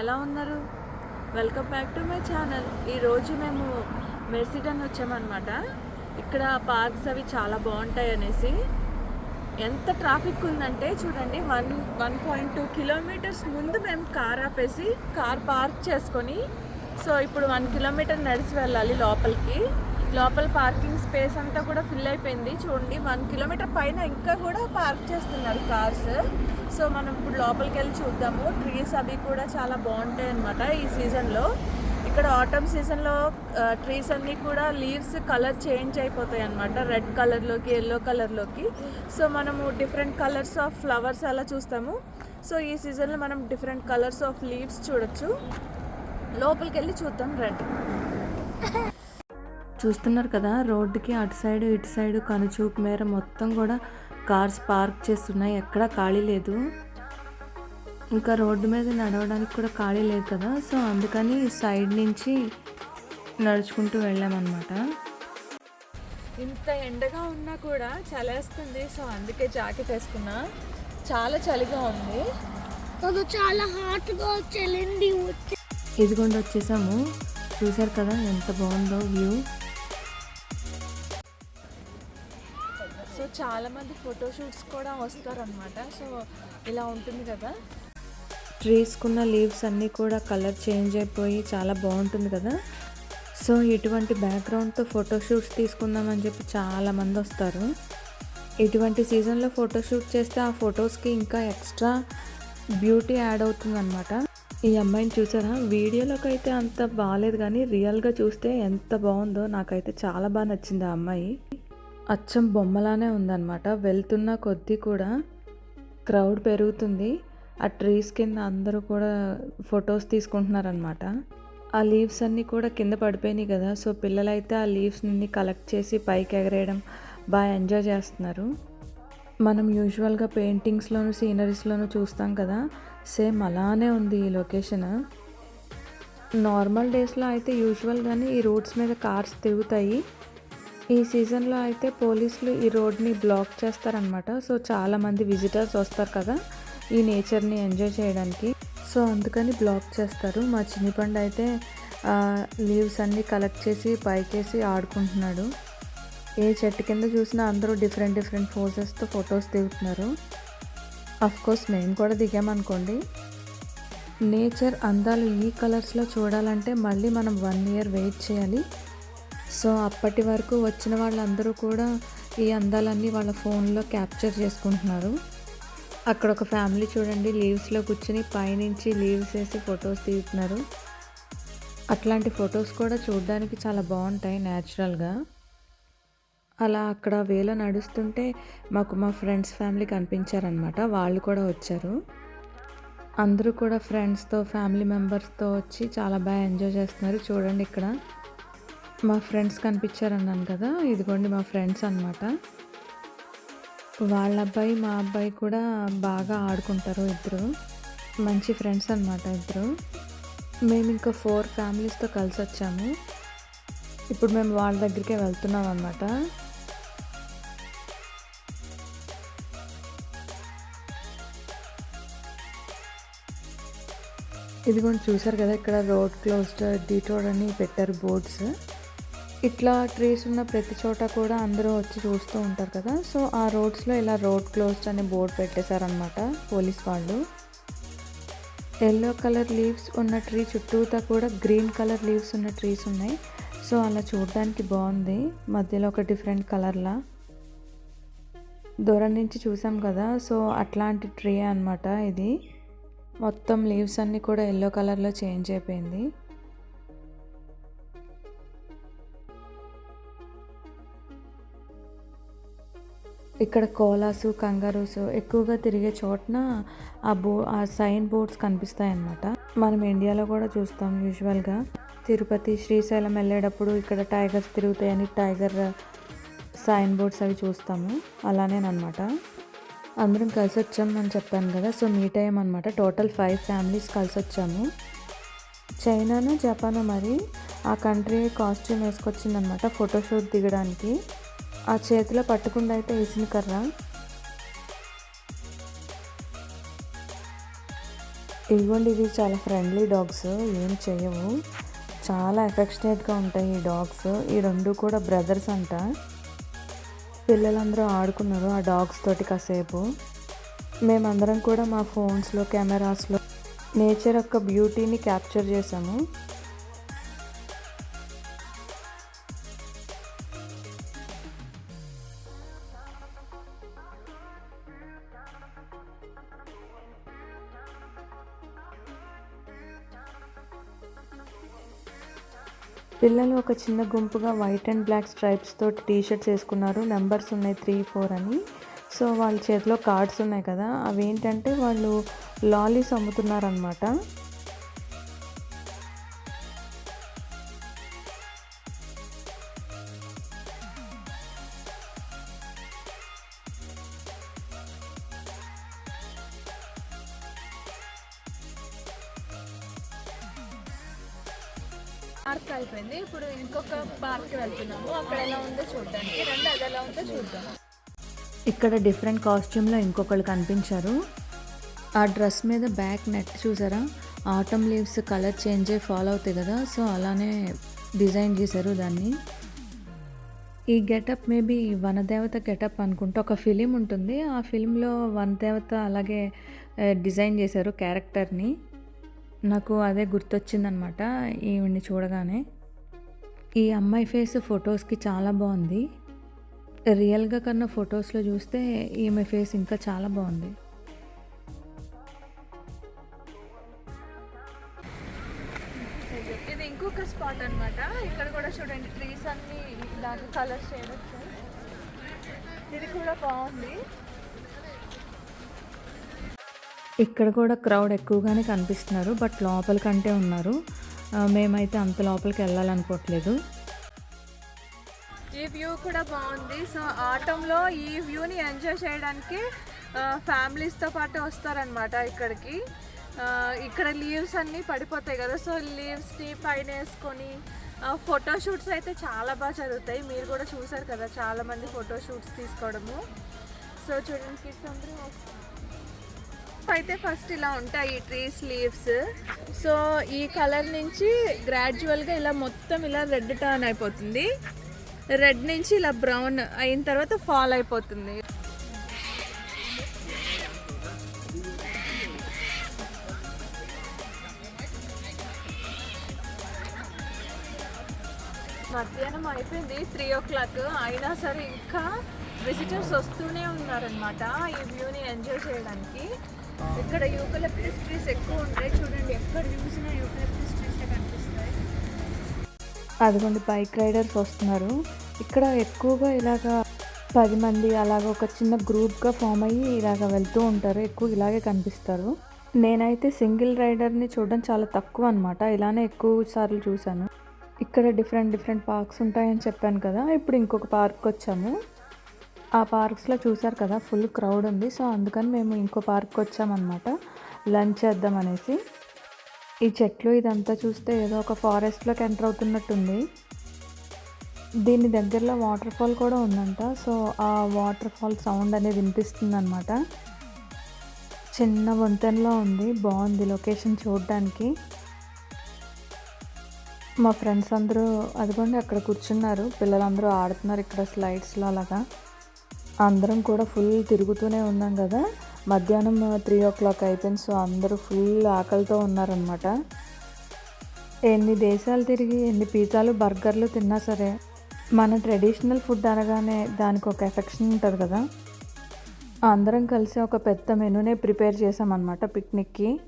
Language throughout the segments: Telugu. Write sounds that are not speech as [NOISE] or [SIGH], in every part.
ఎలా ఉన్నారు? Welcome back to my channel ఈరోజు మేము మెర్సిడన్ వచ్చామన్నమాట. ఇక్కడ పార్క్స్ అవి చాలా బాగుంటాయి అనేసి. ఎంత ట్రాఫిక్ ఉందంటే చూడండి one one point two kilometres ముందు మేము కార్ ఆపేసి కార్ పార్క్ చేసుకొని సో ఇప్పుడు వన్ కిలోమీటర్ నడిచి వెళ్ళాలి లోపలికి. లోపల పార్కింగ్ స్పేస్ అంతా కూడా ఫిల్ అయిపోయింది. చూడండి వన్ కిలోమీటర్ పైన ఇంకా కూడా పార్క్ చేస్తున్నారు కార్స్. సో మనం ఇప్పుడు లోపలికి వెళ్ళి చూద్దాము. ట్రీస్ అవి కూడా చాలా బాగుంటాయి అనమాట ఈ సీజన్లో. ఇక్కడ ఆటమ్ సీజన్లో ట్రీస్ అన్నీ కూడా లీవ్స్ కలర్ చేంజ్ అయిపోతాయి అనమాట రెడ్ కలర్లోకి ఎల్లో కలర్లోకి సో మనము డిఫరెంట్ కలర్స్ ఆఫ్ ఫ్లవర్స్ అలా చూస్తాము. సో ఈ సీజన్లో మనం డిఫరెంట్ కలర్స్ ఆఫ్ లీవ్స్ చూడొచ్చు. లోపలికి వెళ్ళి చూద్దాం రండి. [LAUGHS] చూస్తున్నారు కదా రోడ్డుకి అటు సైడ్ ఇటు సైడ్ కనుచూపు మేర మొత్తం కూడా కార్స్ పార్క్ చేస్తున్నాయి. ఎక్కడా ఖాళీ లేదు. ఇంకా రోడ్డు మీద నడవడానికి కూడా ఖాళీ లేదు కదా. సో అందుకని సైడ్ నుంచి నడుచుకుంటూ వెళ్ళామన్నమాట. ఇంత ఎండగా ఉన్నా కూడా చలేస్తుంది. సో అందుకే జాకెట్ వేసుకున్నా. చాలా చలిగా ఉంది. చాలా హాట్గా వచ్చి ఇదిగోండి వచ్చేసాము. చూసారు కదా ఎంత బాగుందో వ్యూ. చాలామంది ఫోటోషూట్స్ కూడా వస్తారనమాట సో ఇలా ఉంటుంది కదా? ట్రీస్కున్న లీవ్స్ అన్నీ కూడా కలర్ చేంజ్ అయిపోయి చాలా బాగుంటుంది కదా? సో ఇటువంటి బ్యాక్గ్రౌండ్తో ఫోటోషూట్స్ తీసుకుందామని చెప్పి చాలా మంది వస్తారు. ఇటువంటి సీజన్లో ఫోటోషూట్ చేస్తే ఆ ఫొటోస్కి ఇంకా ఎక్స్ట్రా బ్యూటీ యాడ్ అవుతుందన్నమాట. ఈ అమ్మాయిని చూసారా? వీడియోలోకి అయితే అంత బాగాలేదు కానీ రియల్గా చూస్తే ఎంత బాగుందో నాకైతే చాలా బాగా నచ్చింది ఆ అమ్మాయి. అచ్చం బొమ్మలానే ఉందన్నమాట. వెళ్తున్న కొద్దీ కూడా క్రౌడ్ పెరుగుతుంది. ఆ ట్రీస్ కింద అందరూ కూడా ఫొటోస్ తీసుకుంటున్నారనమాట ఆ లీవ్స్ అన్నీ కూడా కింద పడిపోయినాయి కదా. సో పిల్లలైతే ఆ లీవ్స్ని కలెక్ట్ చేసి పైకి ఎగరేయడం బాగా ఎంజాయ్ చేస్తున్నారు. మనం యూజువల్గా పెయింటింగ్స్లోను సీనరీస్లోను చూస్తాం కదా. సేమ్ అలానే ఉంది ఈ లొకేషన్. నార్మల్ డేస్లో అయితే యూజువల్గానే ఈ రోడ్స్ మీద కార్స్ తిరుగుతాయి. ఈ సీజన్లో అయితే పోలీసులు ఈ రోడ్ని బ్లాక్ చేస్తారనమాట సో చాలామంది విజిటర్స్ వస్తారు కదా ఈ నేచర్ని ఎంజాయ్ చేయడానికి. సో అందుకని బ్లాక్ చేస్తారు. మా చిన్నిపండు అయితే లీవ్స్ అన్నీ కలెక్ట్ చేసి పైకేసి ఆడుకుంటున్నాడు. ఏ చెట్టు కింద చూసినా అందరూ డిఫరెంట్ డిఫరెంట్ పోజెస్తో ఫొటోస్ దిగుతున్నారు. కోర్స్ మేము కూడా దిగామనుకోండి. నేచర్ అందాలు ఈ కలర్స్లో చూడాలంటే మళ్ళీ మనం వన్ ఇయర్ వెయిట్ చేయాలి. సో అప్పటి వరకు వచ్చిన వాళ్ళందరూ కూడా ఈ అందాలన్నీ వాళ్ళ ఫోన్లో క్యాప్చర్ చేసుకుంటున్నారు. అక్కడ ఒక ఫ్యామిలీ చూడండి లీవ్స్లో కూర్చుని పైనుంచి లీవ్స్ వేసి ఫొటోస్ తీస్తున్నారు. అట్లాంటి ఫొటోస్ కూడా చూడడానికి చాలా బాగుంటాయి న్యాచురల్గా. అలా అక్కడ వేలో నడుస్తుంటే మాకు మా ఫ్రెండ్స్ ఫ్యామిలీ కనిపించారనమాట వాళ్ళు కూడా వచ్చారు. అందరూ కూడా ఫ్రెండ్స్తో ఫ్యామిలీ మెంబర్స్తో వచ్చి చాలా బాగా ఎంజాయ్ చేస్తున్నారు. చూడండి ఇక్కడ. మా ఫ్రెండ్స్ కనిపించారన్నాను కదా ఇదిగోండి మా ఫ్రెండ్స్ అనమాట వాళ్ళ అబ్బాయి మా అబ్బాయి కూడా బాగా ఆడుకుంటారు ఇద్దరు. మంచి ఫ్రెండ్స్ అనమాట ఇద్దరు. మేము ఇంకా ఫోర్ ఫ్యామిలీస్తో కలిసి వచ్చాము. ఇప్పుడు మేము వాళ్ళ దగ్గరికే వెళ్తున్నాం అన్నమాట. ఇదిగోండి చూసారు కదా ఇక్కడ రోడ్ క్లోజ్డ్ డీటోడ్ అని పెట్టారు బోర్డ్స్. ఇట్లా ట్రీస్ ఉన్న ప్రతి చోట కూడా అందరూ వచ్చి చూస్తూ ఉంటారు కదా. సో ఆ రోడ్స్లో ఇలా రోడ్ క్లోజ్డ్ అనే బోర్డు పెట్టేశారనమాట పోలీస్ వాళ్ళు. ఎల్లో కలర్ లీవ్స్ ఉన్న ట్రీ చుట్టూతా కూడా గ్రీన్ కలర్ లీవ్స్ ఉన్న ట్రీస్ ఉన్నాయి. సో అలా చూడడానికి బాగుంది. మధ్యలో ఒక డిఫరెంట్ కలర్లా దూరం నుంచి చూసాం కదా. సో అట్లాంటి ట్రీ అనమాట ఇది. మొత్తం లీవ్స్ అన్నీ కూడా ఎల్లో కలర్లో చేంజ్ అయిపోయింది. ఇక్కడ కోలాసు కంగారూస్ ఎక్కువగా తిరిగే చోటన ఆ బో ఆ సైన్ బోర్డ్స్ కనిపిస్తాయి అన్నమాట మనం ఇండియాలో కూడా చూస్తాం యూజువల్గా. తిరుపతి శ్రీశైలం వెళ్ళేటప్పుడు ఇక్కడ టైగర్స్ తిరుగుతాయని టైగర్ సైన్ బోర్డ్స్ అవి చూస్తాము. అలానేనమాట అందరం కలిసి వచ్చాము అని చెప్పాను కదా సో మీట్ అయ్యామన్నమాట టోటల్ ఫైవ్ ఫ్యామిలీస్ కలిసి వచ్చాము చైనాను జపాను మరి ఆ కంట్రీ కాస్ట్యూమ్ వేసుకొచ్చిందనమాట ఫోటోషూట్ దిగడానికి. ఆ చేతిలో పట్టుకుండా అయితే వేసిన కర్ర. ఇదిగోండి ఇవి చాలా ఫ్రెండ్లీ డాగ్స్ ఏం చేయవు. చాలా ఎఫెక్షనేట్గా ఉంటాయి ఈ డాగ్స్ ఈ రెండు కూడా బ్రదర్స్ అంట. పిల్లలందరూ ఆడుకున్నారు ఆ డాగ్స్ తోటి కాసేపు. మేమందరం కూడా మా ఫోన్స్లో కెమెరాస్లో నేచర్ యొక్క బ్యూటీని క్యాప్చర్ చేసాము. పిల్లలు ఒక చిన్న గుంపుగా white and black stripes T shirts వేసుకున్నారు. నెంబర్స్ ఉన్నాయి త్రీ ఫోర్ అని. సో వాళ్ళ చేతిలో కార్డ్స్ ఉన్నాయి కదా. అవి ఏంటంటే వాళ్ళు లాలీస్ అమ్ముతున్నారనమాట పార్క్ అయిపోయింది. ఇప్పుడు ఇంకొక పార్క్ వెళ్తున్నాము. అక్కడ ఎలా ఉందో చూడడానికి. రెండు అది ఎలా ఉందో చూద్దాం. ఇక్కడ డిఫరెంట్ కాస్ట్యూమ్లో ఇంకొకళ్ళు కనిపించారు. ఆ డ్రెస్ మీద బ్యాక్ నెట్ చూసారా? ఆటమ్ లీవ్స్ కలర్ చేంజ్ అయ్యి ఫాలో అవుతాయి కదా. సో అలానే డిజైన్ చేశారు దాన్ని. ఈ గెటప్ మేబీ వనదేవత గెటప్ అనుకుంటా ఒక ఫిలిం ఉంటుంది. ఆ ఫిలింలో వనదేవత అలాగే డిజైన్ చేశారు క్యారెక్టర్ని. నాకు అదే గుర్తొచ్చిందనమాట ఈవిడ్ని చూడగానే. ఈ అమ్మాయి ఫేస్ ఫొటోస్కి చాలా బాగుంది రియల్గా కన్నా ఫొటోస్లో చూస్తే ఈమె ఫేస్ ఇంకా చాలా బాగుంది ఇది ఇంకొక స్పాట్ అనమాట. ఇక్కడ కూడా చూడండి ట్రీస్ అన్ని దాని కలర్స్ చేయవచ్చు ఇది కూడా బాగుంది ఇక్కడ కూడా క్రౌడ్ ఎక్కువగానే కనిపిస్తున్నారు బట్ లోపలికంటే ఉన్నారు. మేమైతే అంత లోపలికి వెళ్ళాలనుకోవట్లేదు. ఈ వ్యూ కూడా బాగుంది. సో ఆటంలో ఈ వ్యూని ఎంజాయ్ చేయడానికి ఫ్యామిలీస్తో పాటు వస్తారనమాట ఇక్కడికి. ఇక్కడ లీవ్స్ అన్నీ పడిపోతాయి కదా సో లీవ్స్ని పైన వేసుకొని ఫోటోషూట్స్ అయితే చాలా బాగా జరుగుతాయి. మీరు కూడా చూసారు కదా చాలామంది ఫోటోషూట్స్ తీసుకోవడము. సో చూడండి కిడ్స్ అందరూ వస్తారు. అయితే ఫస్ట్ ఇలా ఉంటాయి ఈ ట్రీస్ లీవ్స్ సో ఈ కలర్ నుంచి గ్రాడ్యువల్గా ఇలా మొత్తం ఇలా రెడ్ టర్న్ అయిపోతుంది. రెడ్ నుంచి ఇలా బ్రౌన్ అయిన తర్వాత ఫాల్ అయిపోతుంది. మధ్యాహ్నం అయిపోయింది త్రీ ఓ క్లాక్ అయినా సరే ఇంకా విజిటర్స్ వస్తూనే ఉన్నారనమాట ఈ వ్యూని ఎంజాయ్ చేయడానికి. ఇక్కడ యూకలిప్టిస్ ట్రీస్ ఎక్కువ ఉంటాయి. చూడండి ఎక్కడ చూసినా యూకలిప్టిస్ ట్రీస్ కనిపిస్తాయి. అదిగోండి బైక్ రైడర్స్ వస్తున్నారు. ఇక్కడ ఎక్కువగా ఇలాగా పది మంది అలాగ ఒక చిన్న గ్రూప్గా ఫామ్ అయ్యి ఇలాగ వెళ్తూ ఉంటారు. ఎక్కువ ఇలాగే కనిపిస్తారు. నేనైతే సింగిల్ రైడర్ని చూడడం చాలా తక్కువ అనమాట ఇలానే ఎక్కువ సార్లు చూశాను. ఇక్కడ డిఫరెంట్ డిఫరెంట్ పార్క్స్ ఉంటాయని చెప్పాను కదా. ఇప్పుడు ఇంకొక పార్క్ వచ్చాము. ఆ పార్క్స్లో చూసారు కదా ఫుల్ క్రౌడ్ ఉంది. సో అందుకని మేము ఇంకో పార్క్కి వచ్చామన్నమాట. లంచ్ చేద్దాం అనేసి. ఈ చెట్లు ఇదంతా చూస్తే ఏదో ఒక ఫారెస్ట్లోకి ఎంటర్ అవుతున్నట్టుంది. దీని దగ్గరలో వాటర్ ఫాల్ కూడా ఉందంట. సో ఆ వాటర్ ఫాల్ సౌండ్ అనేది వినిపిస్తుంది అనమాట చిన్న వంతెనలో ఉంది. బాగుంది లొకేషన్ చూడడానికి. మా ఫ్రెండ్స్ అందరూ అదిగోండి అక్కడ కూర్చున్నారు. పిల్లలందరూ ఆడుతున్నారు ఇక్కడ స్లైడ్స్లో అలాగా. అందరం కూడా ఫుల్ తిరుగుతూనే ఉన్నాం కదా. మధ్యాహ్నం త్రీ ఓ క్లాక్ అయిపోయింది సో అందరూ ఫుల్ ఆకలితో ఉన్నారనమాట ఎన్ని దేశాలు తిరిగి ఎన్ని పిజ్జాలు బర్గర్లు తిన్నా సరే మన ట్రెడిషనల్ ఫుడ్ అనగానే దానికి ఒక ఎఫెక్షన్ ఉంటుంది కదా. అందరం కలిసి ఒక పెద్ద మెనూనే ప్రిపేర్ చేసామన్నమాట పిక్నిక్కి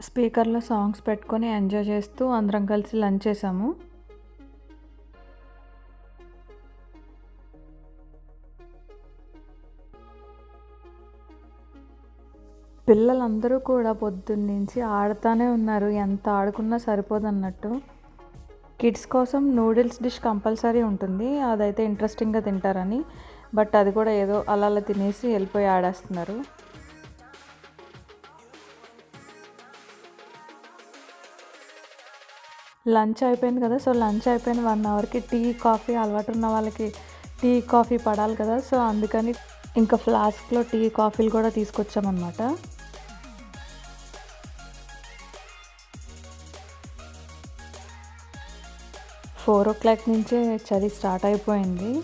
స్పీకర్లో సాంగ్స్ పెట్టుకొని ఎంజాయ్ చేస్తూ అందరం కలిసి లంచ్ చేసాము. పిల్లలందరూ కూడా పొద్దున్నుంచి ఆడుతూనే ఉన్నారు. ఎంత ఆడుకున్నా సరిపోదన్నట్టు కిడ్స్ కోసం నూడిల్స్ డిష్ కంపల్సరీ ఉంటుంది. అదైతే ఇంట్రెస్టింగ్గా తింటారని. బట్ అది కూడా ఏదో అలా అలా తినేసి వెళ్ళిపోయి ఆడేస్తున్నారు. లంచ్ అయిపోయింది కదా. సో లంచ్ అయిపోయిన వన్ అవర్కి టీ కాఫీ అలవాటు ఉన్న వాళ్ళకి టీ కాఫీ పడాలి కదా. సో అందుకని ఇంకా ఫ్లాస్క్లో టీ కాఫీలు కూడా తీసుకొచ్చామన్నమాట. ఫోర్ ఓ క్లాక్ నుంచే చది స్టార్ట్ అయిపోయింది.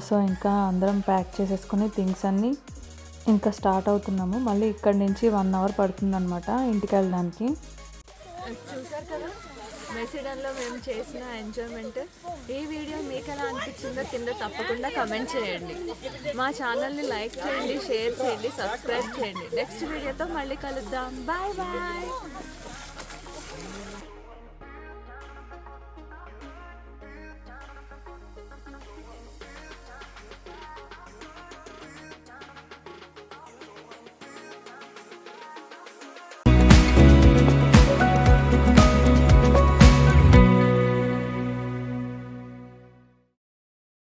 సో ఇంకా అందరం ప్యాక్ చేసేసుకుని థింగ్స్ అన్నీ ఇంకా స్టార్ట్ అవుతున్నాము. మళ్ళీ ఇక్కడి నుంచి వన్ అవర్ పడుతుందన్నమాట ఇంటికి వెళ్ళడానికి. చూసారు కదా? మెసిడన్లో మేము చేసిన ఎంజాయ్మెంట్ ఈ వీడియో మీకు ఎలా అనిపించిందో కింద తప్పకుండా కమెంట్ చేయండి. మా ఛానల్ని లైక్ చేయండి షేర్ చేయండి సబ్స్క్రైబ్ చేయండి. నెక్స్ట్ వీడియోతో మళ్ళీ కలుద్దాం. Bye bye.